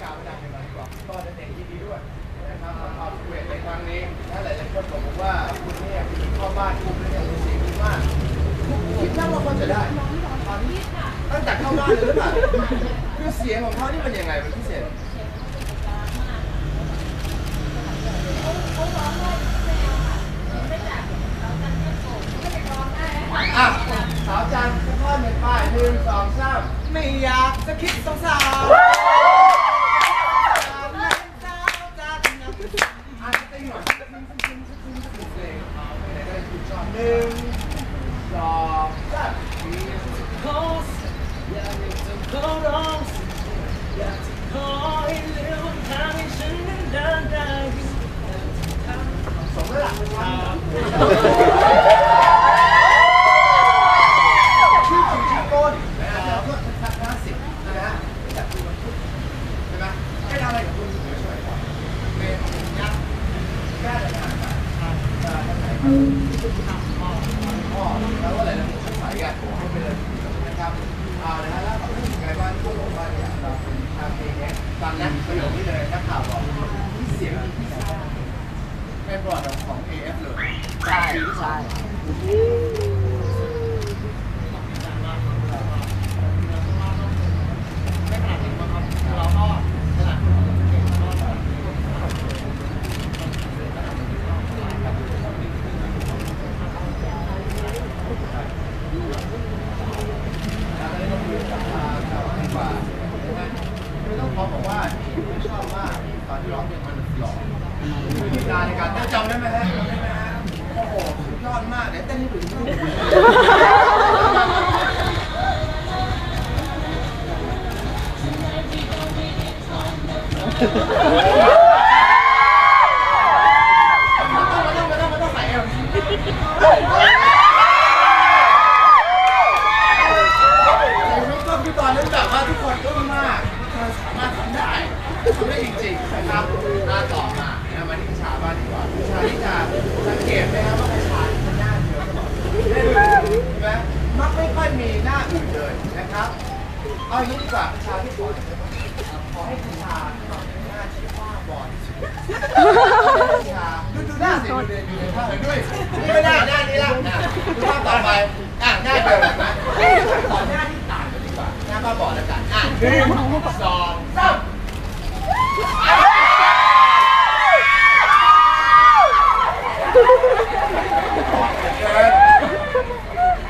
กล่าวประดับกันหน่อยดีกว่าก็จะเด็กยินดีด้วยนะครับความสำเร็จในครั้งนี้และหลายๆคนบอกว่าคุณเนี่ยคุณเข้าบ้านคุณเนี่ยเสียงดีมากคิดว่าเขาจะได้ตั้งแต่เข้าบ้านเลยหรือเปล่าคือเสียงของเขานี่มันยังไงมันพิเศษอะสาวจันทร์พ่อหนึ่งป้ายหนึ่งสองสามไม่อยากจะคิดสงสาร สมแล้วล่ะชื่อจริงชื่อต้นนะครับเพื่อทัศนศิลป์นะฮะจากคุณวันพุธใช่ไหมให้ทำอะไรกับคุณช่วยช่วยก่อนเมย์ยักษ์แก้ปัญหาการทำการทำไหนครับพ่อพ่อแล้วอะไรนะสงสัยกันให้ไปเลยนะครับ เอานะฮะแล้วพูดถึงไงว่าที่เขาบอกว่าเนี่ยเราทำเพลงนี้ฟังนะประโยคนี้เลยนักข่าวบอกเสียงดีที่สุดเป็นบอร์ดของ AF เลย ใช่ใช่ แล้วก็ได้มาคุยกับทางเราดีกว่านะฮะคือต้องขอบอกว่าที่ชอบมากตอนที่ร้องเพลงมันหล่อวิธีการในการเต้นจำได้ไหมฮะจำได้ไหมฮะโอ้โหสุดยอดมากเดี๋ยวเต้นให้ดูดู ไม่ต้องไม่ต้องไม่ต้องไม่ต้องใส่เอว ในก็คือตอนนั้นแบบว่าทุกคนอึ้งมากเธอสามารถทำได้ทำได้จริงๆนะครับหน้าต่อมานะมาที่กระชาบ้านดีกว่าผู้ชายที่จะสังเกตไหมครับว่ากระชาที่มันหน้าเยอะตลอดเห็นไหมมักไม่ค่อยมีหน้าอื่นเลยนะ ครับเอาอย่างนี้ดีกว่าประชาที่ขอขอให้กระชาทำหน้าที่บ้าบอที่สุดกระชาดูดูหน้าสิดูเดินอยู่นภาพด้วยนี่ไม่ได้หน้านี้ละดูภาพต่อไปอะหน้าเดิมนะขอหน้าที่ต่างกันดีกว่าหน้าบ้าบอแล้วกันอะหนึ่งสองสาม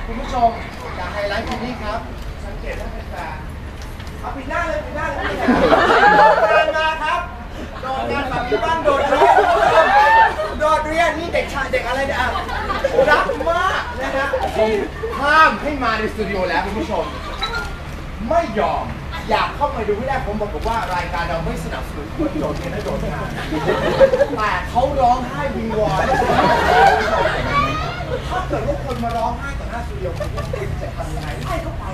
คุณผู้ชมอยากไฮไลท์ที่นี่ครับ สังเกตว่าเป็นแฟนเอาปิดหน้าเลยปิดหน้าเลยโดดงานมาครับ โดดงานแบบ ที่บ้านโดดเรียนโดดเรียนนี่เด็กชายเด็กอะไรเนี่ยอะรักมากนะฮะผมห้ามให้มาในสตูดิโอแล้วคุณผู้ชม ไม่ยอม อยากเข้าไปดูไม่ได้ผมบอกว่ารายการเราไม่สนับสนุนคนโดดเรียนและโดดงานแต่เขาร้องไห้วิงวอนถ้าเกิดว่าคนมาร้องไห้ต่อหน้าสตูดิโอคุณจะทำยังไงไล่เข้าไป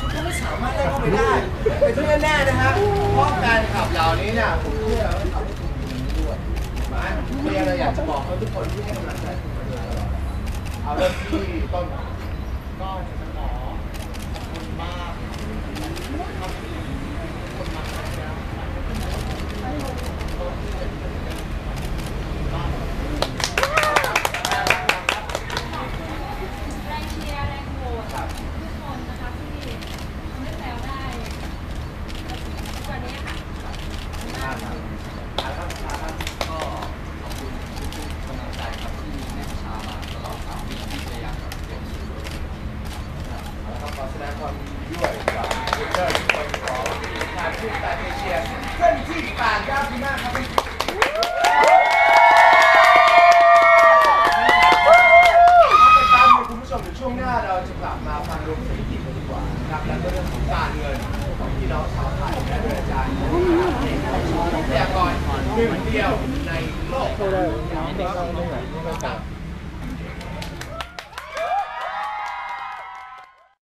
คุณก็ไม่สามารถไล่เข้าไปได้แต่ที่แน่ๆนะฮะเพราะแฟนคลับเหล่านี้เนี่ยผมเชื่อว่าทำให้คุณดีด้วย มามีอะไรอยากจะบอกเขาทุกคนที่ให้กำลังใจคุณมาโดยตลอดเอาเริ่มที่ต้นก่อนก็จะขอขอบคุณมากครับขอบคุณมากแล้วรงเชียร์แรงโหวตทุกคนนะคะที่ทำให้แพลวได้ทุกวันนี้ค่ะ ก็ขอบคุณทุกๆกำลังใจครับที่มีในประชามาตลอดสามปีที่พยายามกับเต็มที่ แล้วก็ขอแสดงความยินดีด้วยกับยูเซอร์ทุกคนของ ทางชุดแปดเอเชียเส้นที่แปดยอดดีมากครับพี่เอาไปตามดูคุณผู้ชมเดี๋ยวช่วงหน้าเราจะกลับมาฟังรวมเศรษฐกิจกันดีกว่านะครับแล้วก็เรื่องของการเงินของพี่น้องชาวไทยและอาจารย์ทรัพยากรหนึ่งเดียวในโลก